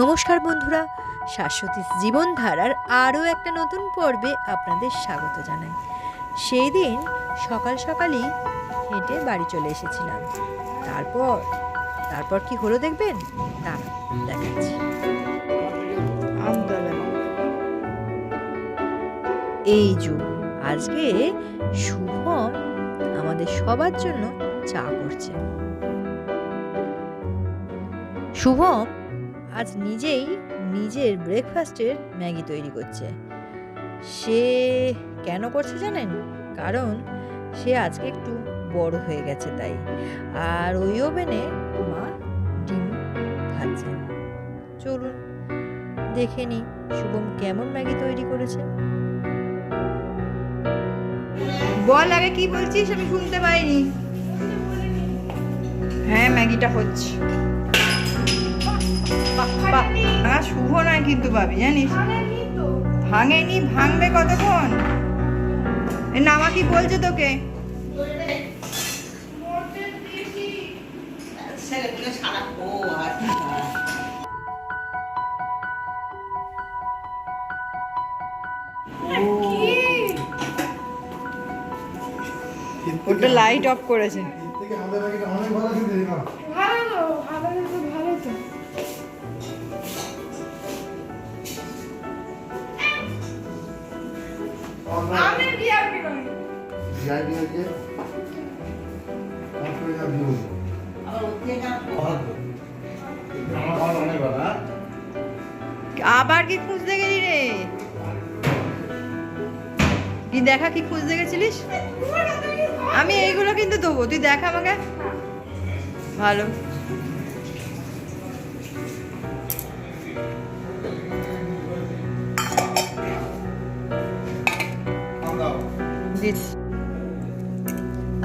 নমস্কার বন্ধুরা, শাশ্বতী জীবনধারার আরও একটা নতুন পর্বে আপনাদের স্বাগত জানাই। সেই দিন সকাল সকালই হেঁটে বাড়ি চলে এসেছিলাম। তারপর তারপর কি হলো দেখবেন? তা দেখাচ্ছি। এই যু আজকে শুভম আমাদের সবার জন্য চা করছে। শুভম আজ নিজেই নিজের ব্রেকফাস্টের ম্যাগি তৈরি করছে। সে কেন করছে জানেন? কারণ সে আজকে একটু বড় হয়ে গেছে তাই। আর ওই ওভেনে মা ডিম ভাজছেন। চলুন, দেখে নি শুভম কেমন ম্যাগি তৈরি করেছে। বল আগে কি বলছিস? আমি শুনতে পাইনি। হ্যাঁ ম্যাগিটা হচ্ছে। ভাঙা শুভ নয় কিন্তু ভাবি জানিস? ভাঙেনি ভাঙবে কতক্ষণ? এ নামা কি বলছে তোকে? ওটা লাইট অফ করেছে। আমি নই ভিআইপি আমার অনেক হ্যাঁ? আবার কি খুঁজতে গেলি রে? কি দেখা কি খুঁজতে গেছিলিস? আমি এইগুলো কিন্তু দেবো। তুই দেখা আমাকে। ভালো। দিচ্ছি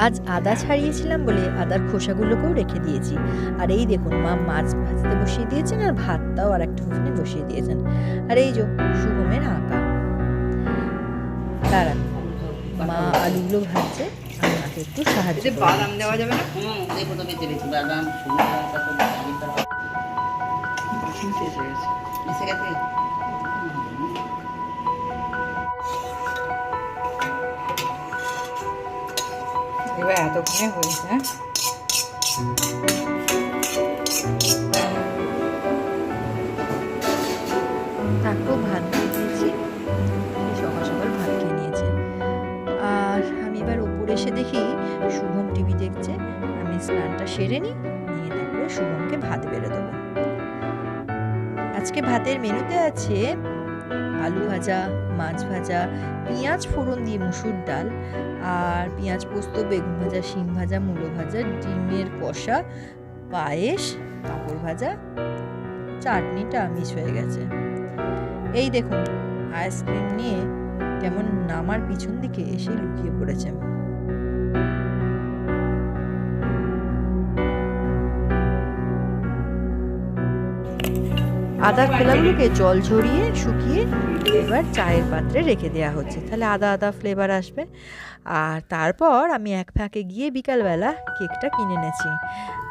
আজ আদা ছাড়িয়েছিলাম বলে আদার খোসাগুলোকেও রেখে দিয়েছি। আর এই দেখুন মা মাছ ভাজতে বসিয়ে দিয়েছেন আর ভাতটাও আর একটা ওখানে বসিয়ে দিয়েছেন। আর এই যে শুভমের আঁকা দাঁড়ান মা আলুগুলো ভাজছে আর মাকে একটু সাহায্য বাদাম দেওয়া যাবে না? দিয়েছি বাদাম গেছে। এবার এতক্ষণে হয়েছে হ্যাঁ তাকেও ভাত সকাল সকাল ভাত খেয়ে আর আমি এবার ওপরে এসে দেখি টিভি আমি স্নানটা সেরে নিই, নিয়ে তারপরে শুভমকে ভাত বেড়ে দেবো। আজকে ভাতের মেনুতে আছে আলু ভাজা, মাছ ভাজা, পেঁয়াজ ফোড়ন দিয়ে মুসুর ডাল আর পেঁয়াজ পোস্ত, বেগুন ভাজা, শিম ভাজা, মুলো ভাজা, ডিমের কষা, পায়েস, পাঁপড় ভাজা, চাটনিটা মিস হয়ে গেছে। এই দেখুন, আইসক্রিম নিয়ে কেমন নামার পিছন দিকে এসে লুকিয়ে পড়েছে। আদা খোলাগুলোকে জল ঝরিয়ে শুকিয়ে এবার চায়ের পাত্রে রেখে দেওয়া হচ্ছে। তাহলে আদা আদা ফ্লেভার আসবে। আর তারপর আমি এক ফাঁকে গিয়ে বিকালবেলা কেকটা কিনে এনেছি।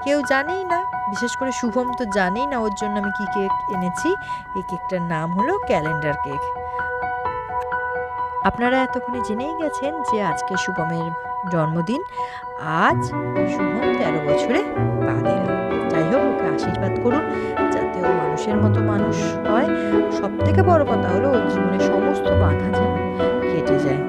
কেউ জানেই না, বিশেষ করে শুভম তো জানেই না ওর জন্য আমি কি কেক এনেছি। এই কেকটার নাম হলো ক্যালেন্ডার কেক। আপনারা এতক্ষণে জেনেই গেছেন যে আজকে শুভমের জন্মদিন। আজ শুভম তেরো বছরে পা দিল যাই হোক, ওকে আশীর্বাদ করুন, যাতে মানুষের মতো মানুষ হয় সব থেকে বড় কথা হলো ওর জীবনে সমস্ত বাধা যেন কেটে যায়।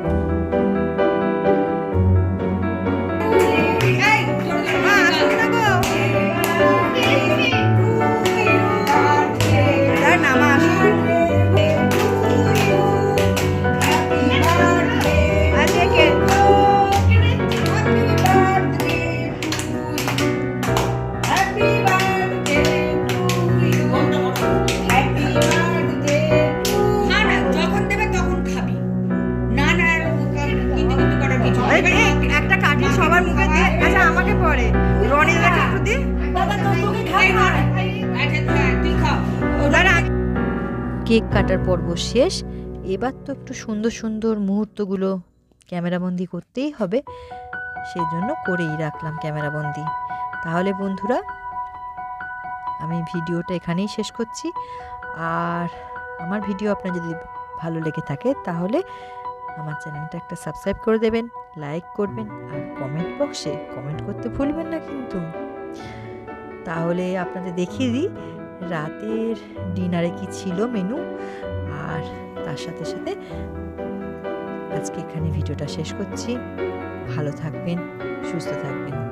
রনি দাদাকে একটু দি দাঁড়া কেক কাটার পর্ব শেষ। এবার তো একটু সুন্দর সুন্দর মুহূর্তগুলো ক্যামেরাবন্দি করতেই হবে। সেই জন্য করেই রাখলাম ক্যামেরাবন্দি। তাহলে বন্ধুরা আমি ভিডিওটা এখানেই শেষ করছি। আর আমার ভিডিও আপনার যদি ভালো লেগে থাকে তাহলে আমার চ্যানেলটা একটা সাবস্ক্রাইব করে দেবেন, লাইক করবেন আর কমেন্ট বক্সে কমেন্ট করতে ভুলবেন না কিন্তু। তাহলে আপনাদের দেখিয়ে দিই, রাতের ডিনারে কি ছিল মেনু আর তার সাথে সাথে আজকে এখানে ভিডিওটা শেষ করছি। ভালো থাকবেন, সুস্থ থাকবেন।